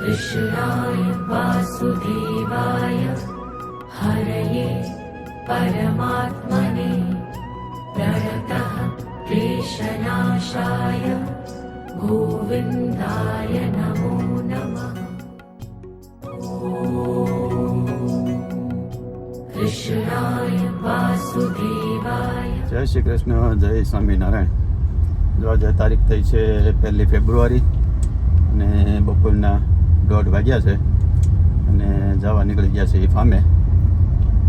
कृष्णाय वासुदेवाय हरये परमात्मने प्रणतः क्लेशनाशाय गोविन्दाय नमो नमः कृष्णाय वासुदेवाय જય શ્રી કૃષ્ણ જય સ્વામિનારાયણ જો આજે તારીખ થઈ છે પહેલી ફેબ્રુઆરી અને બપોરના દોઢ વાગ્યા છે અને જવા નીકળી ગયા છે એ ફામે.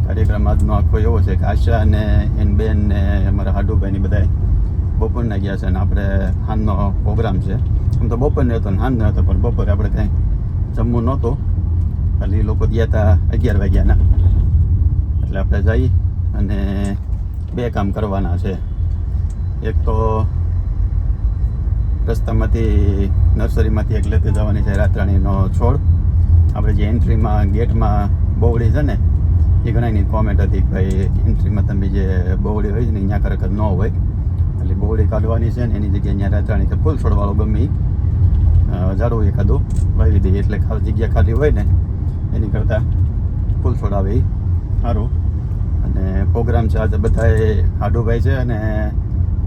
કાર્યક્રમ આજનો આખો એવો છે કે આશા અને એન બેન ને અમારા હાડુભાઈની બધા બપોરના ગયા છે અને આપણે હાનનો પ્રોગ્રામ છે. આમ તો બપોરને હતો ને હાનનો હતો, પણ બપોરે આપણે કાંઈ જમવું નહોતું. ખાલી એ લોકો ગયા હતા અગિયાર વાગ્યાના. એટલે આપણે જઈ અને બે કામ કરવાના છે. એક તો રસ્તામાંથી, નર્સરીમાંથી એક લેતે જવાની છે રાતરાણીનો છોડ. આપણે જે એન્ટ્રીમાં, ગેટમાં બોવડી છે ને, એ ઘણાની કોમેન્ટ હતી કે ભાઈ, એન્ટ્રીમાં તમે જે બોવડી હોય છે ને અહીંયા ખરેખર ન હોય. એટલે બોવડી કાઢવાની છે ને, એની જગ્યાએ અહીંયા રાતરાણી કે ફૂલ છોડવાળો ગમે ઝાડું એકાદું વાવી દઈએ, એટલે ખાલી જગ્યા ખાલી હોય ને, એની કરતાં ફૂલ છોડ આવે એ સારું. અને પ્રોગ્રામ છે આજે બધાએ હાડુભાઈ છે અને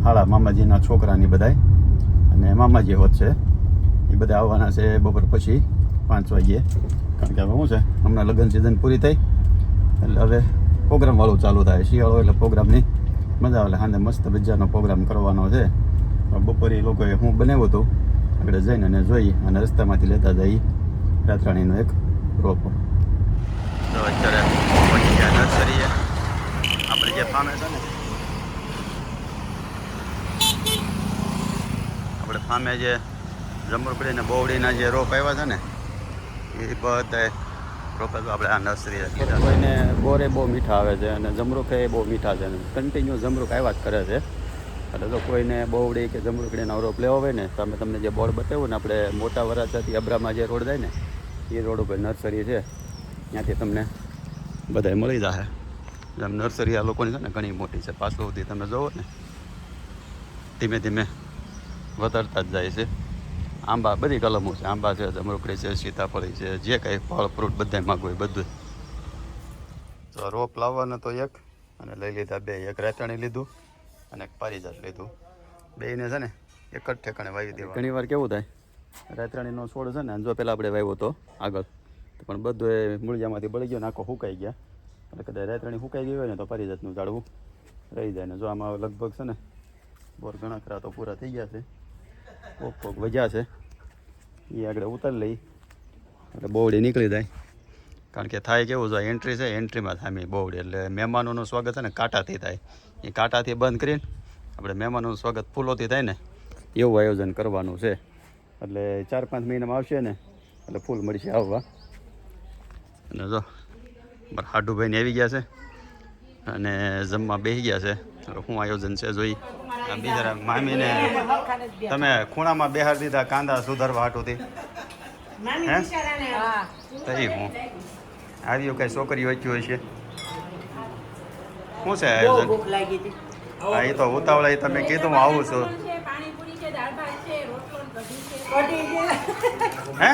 હાળા મામાજીના છોકરાની બધાય. અને મામાજી હોત છે. એ બધા આવવાના છે બપોર પછી, પાંચ વાગ્યે. કારણ કે હવે શું છે? હમણાં લગ્ન સિઝન પૂરી થઈ. એટલે હવે પ્રોગ્રામવાળું ચાલુ થાય. શિયાળો એટલે પ્રોગ્રામની મજા આવે. સાંજે મસ્ત મજાનો પ્રોગ્રામ કરવાનો છે. બપોરે એ લોકોએ હું બનાવ્યું હતું. આગળ જઈને અને જોઈ અને રસ્તામાંથી લેતા જઈ. રાતરાણીનો એક રોપ. અત્યારે આપણે જે ફામે છે ને ફામે જે જમરૂકડી ને બોવડીના જે રોપ આવ્યા છે ને, એ બધા રોપે આપણે આ નર્સરી કોઈને બોરે બહુ મીઠા આવે છે અને જમરૂખ એ બહુ મીઠા છે કન્ટિન્યુ જમરૂખ આવ્યા જ કરે છે. એટલે તો કોઈને બોવડી કે જમરૂકડીનો રોપ લેવો હોય ને, તો અમે તમને જે બોર્ડ બતાવ્યું ને, આપણે મોટા વરાછાથી અબ્રામાં જે રોડ જાય ને, એ રોડ ઉપર નર્સરી છે. ત્યાંથી તમને બધાય મળી જશે જેમ નર્સરી આ લોકોની છે ને, ઘણી મોટી છે. પાછળ સુધી તમે જોવો ને, ધીમે ધીમે વધારતા જ જાય છે. આંબા બધી કલમો છે. આંબા છે જમરૂકડી છે સીતાફળી છે જે કંઈ ફળ ફ્રૂટ બધાય માગવું હોય બધું તો રોપ લાવવાનો તો એક અને લઈ લીધા બે. એક રેતાણી લીધું અને એક પારિજાત લીધું. બેને છે ને એક જ ઠેકાણે વાવી દેવા ઘણી વાર કેવું થાય રેતરાણીનો છોડ છે ને જો પહેલાં આપણે વાવ્યો હતો આગળ તો પણ બધું એ મૂળિયામાંથી બળી ગયો ને આખો સુકાઈ ગયા. એટલે કદાચ રેતરાણી સુકાઈ ગઈ હોય ને તો પારિજાતનું ઝાડવું રહી જાય. ને જો આમાં લગભગ છે ને બોર ઘણા ખરા તો પૂરા થઈ ગયા છે. કોક કોક વજ્યા છે. એ આગળ ઉતારી લઈ એટલે બોવડી નીકળી જાય. કારણ કે થાય કેવું જો એન્ટ્રી છે એન્ટ્રીમાં થામી બોવડી એટલે મહેમાનોનું સ્વાગત છે ને કાંટાથી થાય. એ કાંટાથી બંધ કરીને આપણે મહેમાનોનું સ્વાગત ફૂલોથી થાય ને, એવું આયોજન કરવાનું છે. એટલે ચાર પાંચ મહિનામાં આવશે ને, એટલે ફૂલ મળશે આવવા. અને જો, મારા હાડુભાઈને આવી ગયા છે. અને જમવા બેસી ગયા છે. શું આયોજન છે જોઈ? બીજા મામીને તમે ખૂણામાં બેહાર દીધા કાંદા સુધારવા હાટુથી. હે? તઈ હું. આવ્યું કઈ છોકરી વચ્ચી હોય છે? શું છે આયોજન? હા એ તો ઉતાવળા એ તમે કીધું હું આવું છું. પાણીપુરી છે દાળ ભાત છે રોટલો ને કઢી છે. કઢી છે. હે?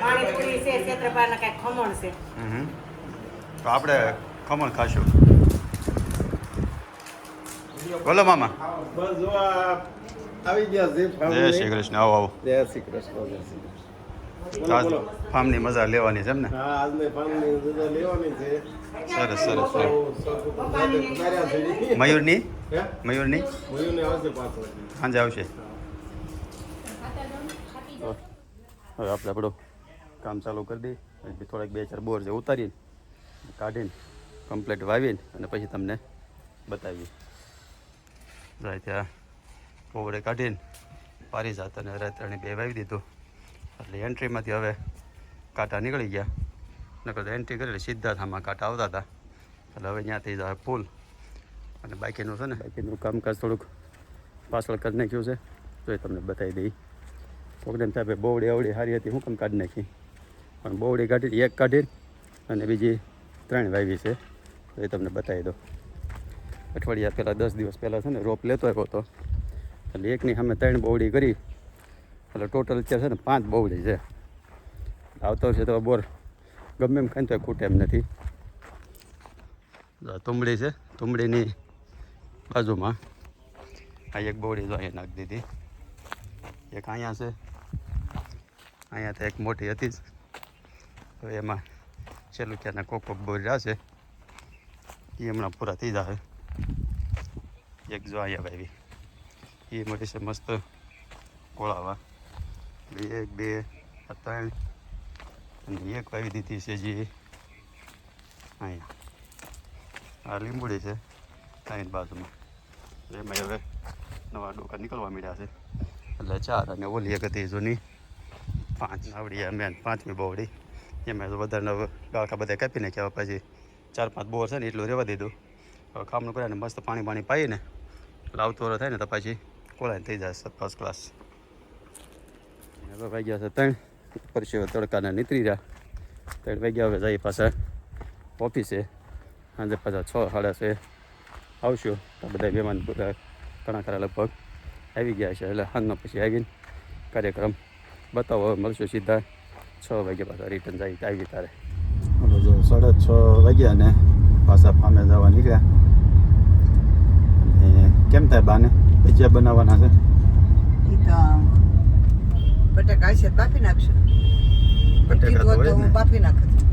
પાણીપુરી છે ખમણ છે. તો આપણે ખમણ ખાશું. બોલો મામા. બસ જો આવી ગયા છે જય શ્રી કૃષ્ણ આવો આવો. જય શ્રી કૃષ્ણ જય શ્રી કૃષ્ણ. ફાર્મની મજા લેવાની છે એમ ને? હા આજને પાનની રજા લેવાની છે. સરસ સરસ મયુરની? મયુરની? સાંજે આવશે. હવે આપણે આપણું કામ ચાલુ કરી પછી થોડાક બે ચાર બોર છે ઉતારીને, કાઢીને કમ્પ્લીટ વાવીને અને પછી તમને બતાવીએ. જાય ત્યાં પોવડે કાઢીને પારી જાત અને રાત્રાણી બે વાવી દીધું. એટલે એન્ટ્રીમાંથી હવે કાંટા નીકળી ગયા. નકર તો એન્ટ્રી કરી સીધા થામાં કાંટા આવતા હતા. એટલે હવે ત્યાંથી જાય ફૂલ અને બાકીનું છે ને, બાકીનું કામકાજ થોડુંક પાછળ કરી નાખ્યું છે. તો એ તમને બતાવી દઈ. પ્રોગ્રામ સાહેબે બોવડી આવડી સારી હતી, હું કામ કાઢી નાખી? પણ બોવડી કાઢી એક કાઢી અને બીજી ત્રણ વાવી છે. એ તમને બતાવી દો અઠવાડિયા પહેલાં, દસ દિવસ પહેલાં છે ને, રોપ લેતો આવ્યો હતો. એટલે એકની સામે ત્રણ બોવડી કરી. એટલે ટોટલ અત્યારે છે ને, પાંચ બહુડી છે. આવતો છે તો બોર ગમે એમ ખાઈને તો ખૂટે એમ નથી. તુંબડી છે. તુંબડીની બાજુમાં આ એક બોવડી જો અહીંયા નાખી દીધી. એક અહીંયા છે. અહીંયા તો એક મોટી હતી જ. તો એમાં છેલ્લું ક્યાંના કોક કોક બોરી છે. એ હમણાં પૂરા થઈ જશે. એક જો અહીંયા ભાઈ એ મળી છે મસ્ત કોળાવા બે, એક, બે ત્રણ. અને એક વાવી દીધી છે જે અહીંયા. આ લીંબુડી છે અહીં બાજુમાં. એમાં હવે નવા ડોકા નીકળવા મળ્યા છે. એટલે ચાર અને ઓલી એક હતી જૂની. પાંચ આવડી મેન પાંચમી બોવડી. એમાં વધારે ગાળકા બધા કાપી નાખ્યા. પછી ચાર પાંચ બોર છે ને એટલું રહેવા દીધું. હવે કામનું કરીને મસ્ત પાણી પાણી પાઈને વરો થાય ને તો પછી કોળાઈને થઈ જાય ફર્સ્ટ ક્લાસ હવે વાગ્યા છે ત્રણ. પરસેવો તડકાને નીકળી રહ્યા. ત્રણ વાગ્યા હવે જઈએ પાછા ઓફિસે. સાંજે પાછા છ, સાડા છ આવશું. તો બધા મહેમાન બધા ઘણા ખરા લગભગ આવી ગયા છે. એટલે સાંજનો પછી આવીને કાર્યક્રમ બતાવો. મળશું સીધા. છ વાગ્યા પાછા રિટર્ન જાય આવી તારે. જો સાડા છ વાગ્યા ને પાછા ફામે જવા નીકળ્યા. અને કેમ થાય બાને? ભજીયા બનાવવાના છે? ઈ તો બટાકા છે બાફી નાખશું. બટેકા તો બાફી નાખું છું.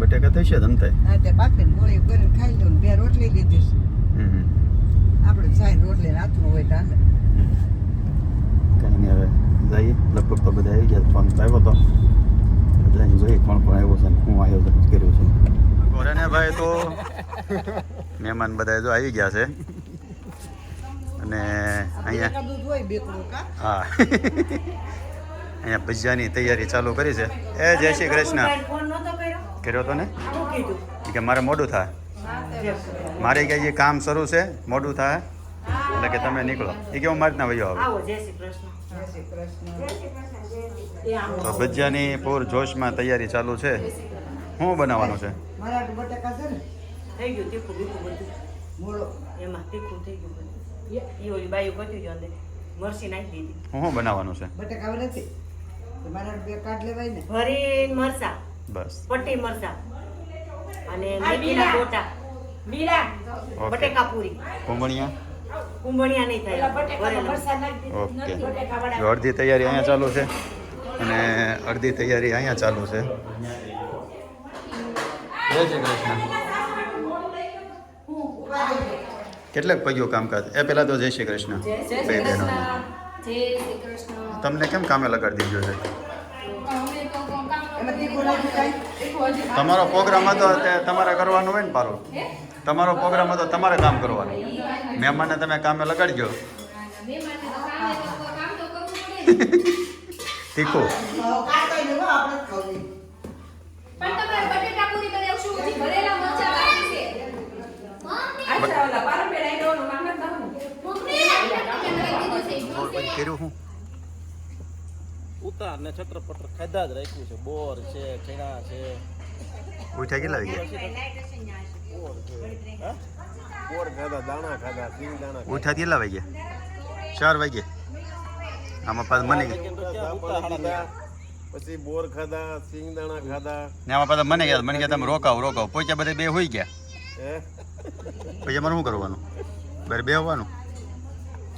બટેકા થશે તમ થાય? હા તે બાફીને મોળી કરીને ખાઈ લઉં ને બે રોટલી લીધી છે. હમ હમ. આપણે સાઈન રોટલી ને હાથમાં હોય તો. કંઈ નહીં હવે જઈએ. લગભગ તો બધા આવી ગયા ફોન આવ્યો હતો જઈને જોઈએ કોણ કોણ આવ્યો છે હું આયોજન કર્યું છે. ગોરાને ભાઈ તો મહેમાન બધા જો આવી ગયા છે. અને અહીંયા હા. અહીંયા ભજીયાની તૈયારી ચાલુ કરી છે. એ જય શ્રી કૃષ્ણ. કર્યો. કર્યો તો ને? શું કે મારે મોડું થાય. મારે કે જે કામ શરૂ છે મોડું થાય. એટલે કે તમે નીકળો. એ કે હું મારી રીતના વયો આવે. તો ભજીયાની પૂર જોશમાં તૈયારી ચાલુ છે. શું બનાવવાનું છે? મારા બટાકા છે ને? થઈ ગયું તીખું બીખું બધું. મોળો. એમાં તીખું થઈ ગયું બધું. એ. ઓલી ગયું ગયું મરસી નાખી દીધી. શું બનાવવાનું છે? બસ. પટ્ટી મરસા. અને બટેકા પૂરી. કુંભણિયા કુંભણિયા નહીં થાય. ઓકે. જો અડધી તૈયારી અહીંયા ચાલુ છે અને અડધી તૈયારી અહીંયા ચાલુ છે. જય શ્રી કૃષ્ણ. કેટલાક પગ્યું કામકાજ? એ પહેલાં તો જય શ્રી કૃષ્ણ. બે બહેનો તમને કેમ કામે લગાડી દીધો છે? તમારો પ્રોગ્રામ હતો તે તમારે કરવાનું હોય ને પારો તમારો પ્રોગ્રામ હતો તમારે કામ કરવાનું મહેમાનને તમે કામે લગાડજો તીખું કર્યું હું ઉતાર ને છત્ર પત્ર ખાધા જ રાખ્યું છે. બોર છે ચણા છે. ઉઠા કેટલા વાગે? બોર ખાધા દાણા ખાધા સિંગ દાણા ઉઠા કેટલા વાગે? ચાર વાગે. આમાં પાછા મને પછી બોર ખાધા સિંગ દાણા ખાધા. ને આમાં પાછા મને ગયા મને ગયા તમે રોકાવ રોકાવ. પહોંચ્યા બધા બે હોઈ ગયા. પછી અમારે શું કરવાનું? ઘરે બે હોવાનું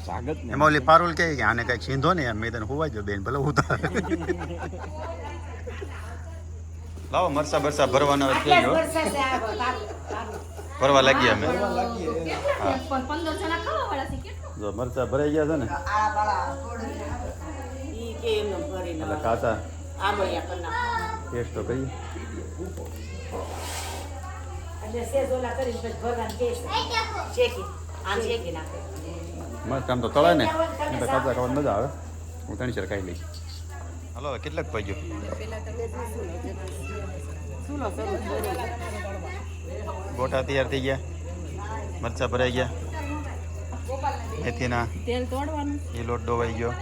સ્વાગત એમાં ઓલી પારુલ કહે કે આને કંઈક સીંધો ને યાર મેં તને હોવા જો બેન ભલે ઉતાર. લાવો મરસા બરસા ભરવાના થઈ ગયો ભરવા લાગી અમે. જો મરસા ભરાઈ ગયા છે ને. એટલે કાચા ટેસ્ટ તો કરીએ. એટલે સેજ ઓલા કરીને પછી ભરવાનું કે છે. શેકી. આમ શેકી નાખે. મસ્ત આમ તો તળે ને. એમ તો કાચા ખાવાની મજા આવે. હું ત્રણ ચાર ખાઈ લઈશ. હાલો હવે કેટલાક પગ્યો ગોટા તૈયાર થઈ ગયા. મરચા ભરાઈ ગયા. મેથીના તેલ તોડવાનું. એ લોટ ડોવાઈ ગયો.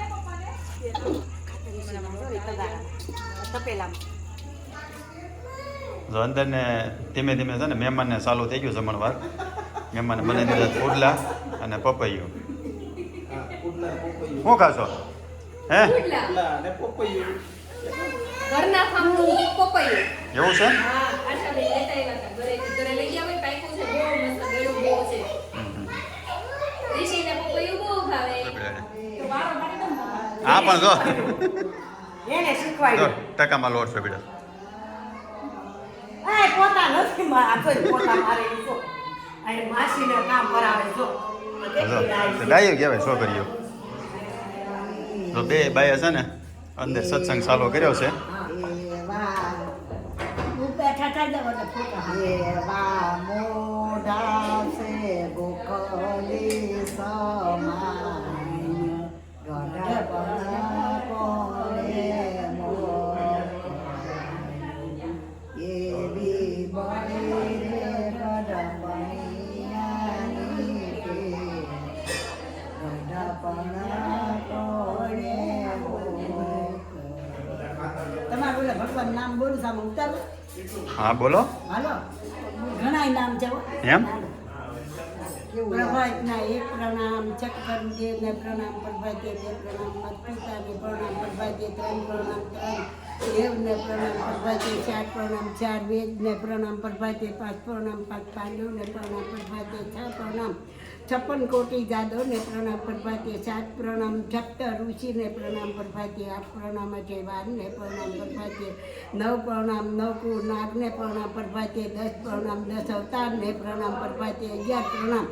જો અંદર ને ધીમે ધીમે છે ને મહેમાનને ચાલુ થઈ ગયું જમણવાર મહેમાન બનાવી દીધા પુડલા અને પપૈયું. શું ખાશો? હે? એવું છે? હા, પણ જો. ટકામાં લોટ છે બેટા પોતા નથી મા- પોતા મારે માસીને કામ કરાવે જો. ડાયો કહેવાય છોકરીઓ. તો બે બાયા છે ને અંદર સત્સંગ ચાલુ કર્યો છે. મોઢા હા બોલો. ઘણા નામ છે એમ? પ્રભાતના એક પ્રણામ ચક્કર દેવને પ્રણામ પ્રભાતે પ્રભાતે ત્રણ પ્રણામ ત્રણ દેવને પ્રણામ પ્રભાતે ચાર પ્રણામ ચાર વેદને પ્રણામ પ્રભાતે પાંચ પ્રણામ પાંચ પાંડવને પ્રણામ પ્રભાતે છ પ્રણામ. છપ્પન કોટી જાદવને પ્રણામ પ્રભાતીએ સાત પ્રણામ, જપ્ત ઋષિને પ્રણામ પ્રભાતીએ આઠ પ્રણામ છે વારને પ્રણામ પ્રભાતીએ નવ પ્રણામ નવકુ નાગને પ્રણામ પ્રભાતીએ દસ પ્રણામ, દસ અવતારને પ્રણામ પ્રભાતીએ અગિયાર પ્રણામ,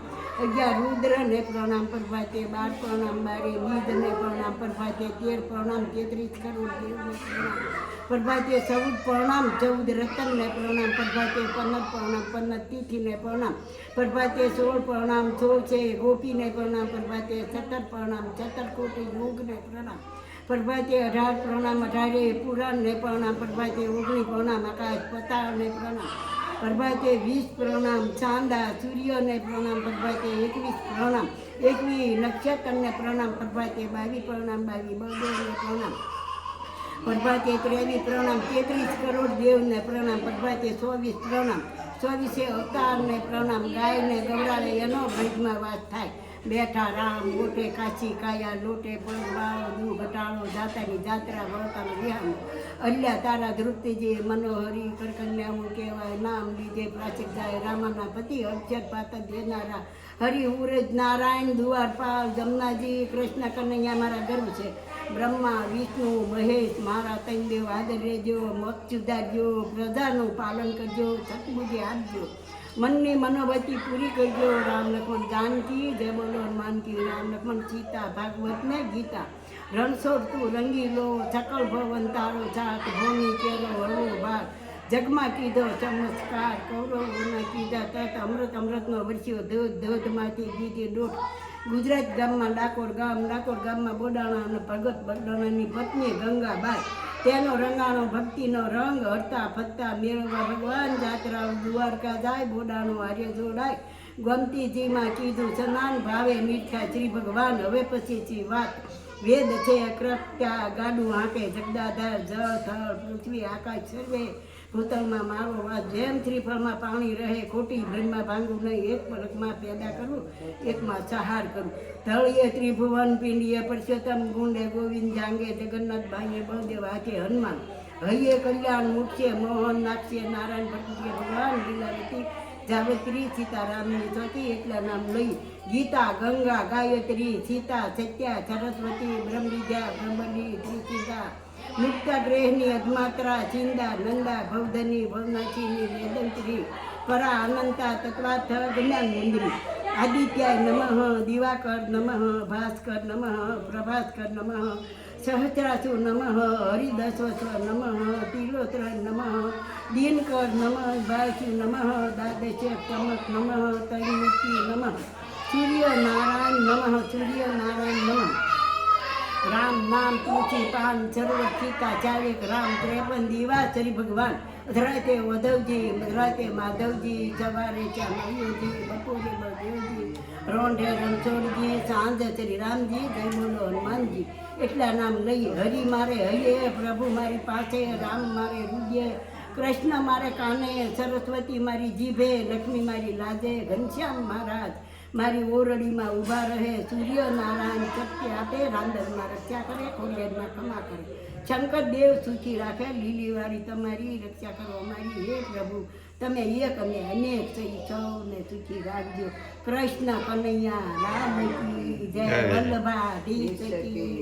અગિયાર રુદ્રને પ્રણામ પ્રભાતીએ બાર પ્રણામ, બારે નિધને પ્રણામ પ્રભાતીએ તેર પ્રણામ, તેત્રીસ કરોડ દેવને પ્રણામ. પ્રભાતે ચૌદ પ્રણામ, ચૌદ રતનને પ્રણામ પ્રભાતે પન્નત પ્રણામ પન્નત તિથિને પ્રણામ. પ્રભાતે સોળ પ્રણામ, સોળ છે ગોપીને પ્રણામ પ્રભાતે સત્તર પ્રણામ, સત્તર કોટી યોગને પ્રણામ. પ્રભાતે અઢાર પ્રણામ, અઢારે પુરાણને પ્રણામ પ્રભાતે ઓગણીસ પ્રણામ, આકાશ પતાળને પ્રણામ. પ્રભાતે વીસ પ્રણામ, ચાંદા સૂર્યને પ્રણામ પ્રભાતે એકવીસ પ્રણામ. એકવીસ નક્ષત્રને પ્રણામ પ્રભાતે બાવી પ્રણામ બાવી બળદેવને પ્રણામ. પ્રભાતે ત્રેવીસ પ્રણામ, તેત્રીસ કરોડ દેવને પ્રણામ, પ્રભાતે ચોવીસ પ્રણામ, ચોવીસે અવતારને પ્રણામ, ગાયને ગવડાવે એનો ભજમાં વાત થાય. બેઠા રામ, મોટે કાચી કાયા, લોટે પડવાળો દુ ઘટાડો જાતાની જાત્રા વળતા વિહામ. અલ્યા તારા ધૃપ્તિજી મનોહરી કરકન્યાઓ કહેવાય, નામ લીધે પ્રાચીક જાય રામાના પતિ અક્ષર પાત્ર દેનારા. હરિ ઉરજ નારાયણ દ્વારપાલ જમનાજી, કૃષ્ણ કનૈયા મારા ગર્વ છે. બ્રહ્મા, વિષ્ણુ, મહેશ, મારા ત્રણ દેવ આદર રહેજો, મત સુધારજો, પ્રજાનું પાલન કરજો, સતબુદ્ધિ આપજો. મનની મનોવતી પૂરી કરજો. રામ લક્ષ્મણ જાનકી, જય બોલો હનુમાનકી રામ લક્ષ્મણ સીતા ભાગવત ને ગીતા. રણછોડ તું રંગીલો ચકલ ભવન તારો છાત ભૂમિ કેરો હળવો ભાગ જગમાં કીધો ચમત્કાર, કૌરવોના કીધા તત, અમૃત અમૃતનો વરસ્યો ધોધ, ધોધમાંથી દીધી દોઢ ગુજરાત ગામમાં ડાકોર ગામ, ડાકોર ગામમાં બોડાણા અને ભગત બગડાણાની પત્ની ગંગાબાઈ. તેનો રંગાણો ભક્તિનો રંગ હરતા ફરતા મેળવવા ભગવાન જાત્રા દ્વારકા જાય બોડાણો આર્ય જોડાય. ગમતીજીમાં કીધું, સ્નાન ભાવે મીઠા શ્રી ભગવાન. હવે પછીથી વાત વેદ છે કૃત્યા ગાડું હાંકે, જગદાધાર, જળ, થળ, પૃથ્વી, આકાશ, સર્વે ભૂતળમાં મારો વાસ જેમ ત્રિફળમાં પાણી રહે, ખોટી બ્રહ્મા ભાંગું નહીં. એક પલકમાં પેદા કરું, એકમાં સહાર કરું. ધળીએ ત્રિભુવન પિંડીએ પરસોત્તમ ગુંડે ગોવિંદ જાંગે જગન્નાથ ભાઈએ બળદેવ હાથે હનુમાન. હૈયે કલ્યાણ મુખ્ય મોહન નાખશે નારાયણ ભટ્ટે ભગવાન લીલાવતી. જાવત્રી સીતારામની ચોથી એટલા નામ લઈ. ગીતા, ગંગા, ગાયત્રી, સીતા, સત્યા, સરસ્વતી, બ્રહ્મવિદ્યા બ્રહ્મલી ત્રિસીતા મુક્ત ગ્રહની અધમાત્રા ચિંદા નંદા ભવધની ભવનાચીની વેદંત્રી પરા અનંતા તત્વાર્થ જ્ઞાન મુંદરી. આદિત્યાય નમઃ, દિવાકર નમઃ, ભાસ્કર નમઃ, પ્રભાસ્કર નમઃ, સહસ્રાસુ નમઃ હરિદસ્વસ્વ નમઃ, તિલોત્ર નમઃ, દિનકર નમઃ ભાસુ નમઃ દાદશ ચમક નમઃ, તૈમૂર્તિ નમઃ સૂર્ય નારાયણ નમઃ સૂર્ય નારાયણ નમઃ. રામ નામ તુલસી પાન સરોવર સીતા ચારેક રામ ત્રેપન દીવા શ્રી ભગવાન. રાતે વધવજી રાતે માધવજી, સવારે ચામૈયોજી બપોરે બળદેવજી, રોંઢે રણછોડજી, સાંજે શ્રી રામજી જય બોલો હનુમાનજી. એટલા નામ લઈ હરિ મારે હૈયે, પ્રભુ મારી પાસે, રામ મારે રૂજે, કૃષ્ણ મારે કાને, સરસ્વતી મારી જીભે, લક્ષ્મી મારી લાજે, ઘનશ્યામ મહારાજ. મારી ઓરડીમાં ઊભા રહે સૂર્યનારાયણ શક્તિ આપે રાંદરમાં રક્ષા કરે ખોડિયારમાં ક્ષમા કરે. શંકર દેવ સુખી રાખે લીલીવાળી તમારી રક્ષા કરો અમારી હે પ્રભુ. તમે એક અને અનેક થઈ સૌને સુખી રાખજો. કૃષ્ણ કનૈયા રામ કી જય વલ્લભા કી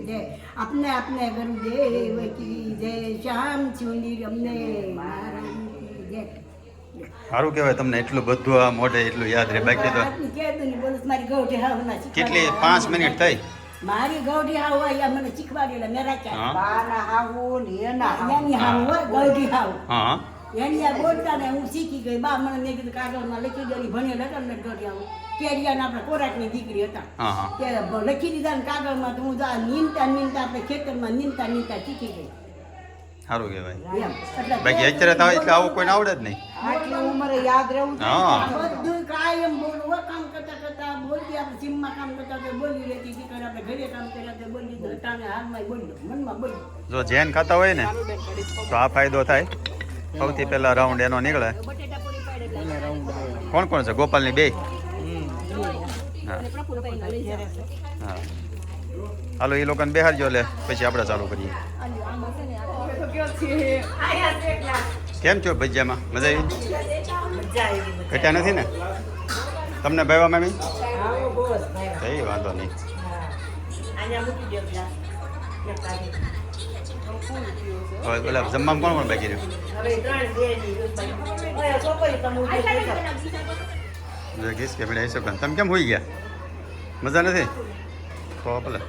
જય. આપને આપને ગુરુદેવ કી જય. શ્યામ સુંદર અમને મારા કી જય. સારું કહેવાય તમને એટલું બધું આ મોઢે એટલું યાદ રહે. બાકી તો. કેટલી? પાંચ મિનિટ થઈ? મારી ગૌઠી હાવ હોય મને શીખવાડેલા મેં રાખ્યા બાના હાવું ને એના એની હાવ હોય ગૌઠી હાવ. હા એની આ બોલતા ને હું શીખી ગઈ. બા મને મેં કીધું કાગળમાં લખી દેલી ભણેલ હતા ને ગૌઠી હાવ. કેરિયાના આપણે કોરાકની દીકરી હતા. તે લખી દીધા ને કાગળમાં તો હું નીમતા નીમતા આપણે ખેતરમાં નીંદતા નીંદતા શીખી ગઈ. સારું કહેવાય. બાકી અત્યારે તો એટલે આવું કોઈને આવડે જ નહીં. આટલી ઉંમરે યાદ રહેવું હા. બધું કાયમ બોલવું કામ કરતા કરતા બોલતી આપણે જીમમાં કામ કરતા કરતા બોલી રહેતી દીકરી આપણે ઘરે કામ કર્યા તો બોલી તો હાલમાં બોલ્યો મનમાં બોલ્યો. જો જેન ખાતા હોય ને તો આ ફાયદો થાય. સૌથી પહેલા રાઉન્ડ એનો નીકળે. કોણ કોણ છે? ગોપાલની બે? હા. હા. હાલો એ લોકોને બેહારજો લે પછી આપણે ચાલુ કરીએ. કેમ છો ભજીયામાં? મજા આવી? ઘટ્યા નથી ને? તમને ભાઈવા મામી? કઈ વાંધો નહીં. હવે પેલા જમવામાં કોણ કોણ બાકી રહ્યું? ગીસ કે મેળા શકો તમે કેમ હોઈ ગયા? મજા નથી? કહો ભલે.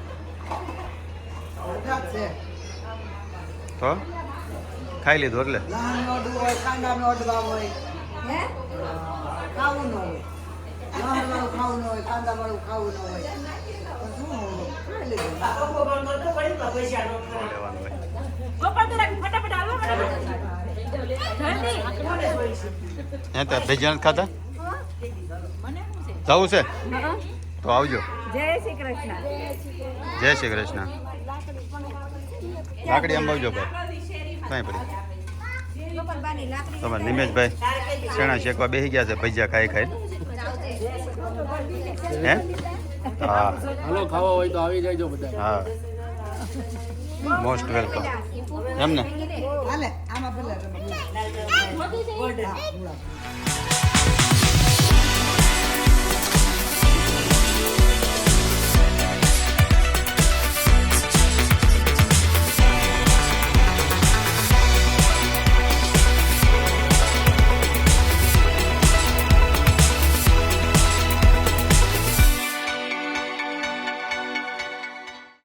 તો ખાઈ લીધું એટલે લહાણનો અડવો હોય, કાંદાનો હોય. ખાવું ન હોય. લહાણવાળું ખાવું ન હોય, કાંદાવાળું ખાવું ન હોય. તો શું હોય? ખાઈ લીધું. લેવાનું હોય હે તો ભેજ્યા નથી ખાતા જવું છે તો આવજો જય શ્રી કૃષ્ણ જય શ્રી કૃષ્ણ લાકડી અંબાવજો ભાઈ કાંઈ પડી તમારે નિમેશભાઈ શેણા શેકવા બેસી ગયા છે ભજીયા ખાઈ ખાઈ હે હા હાલો ખાવા હોય તો આવી જાયજો બધા હા મોસ્ટ વેલકમ એમ ને હાલે, આમાં ભલે.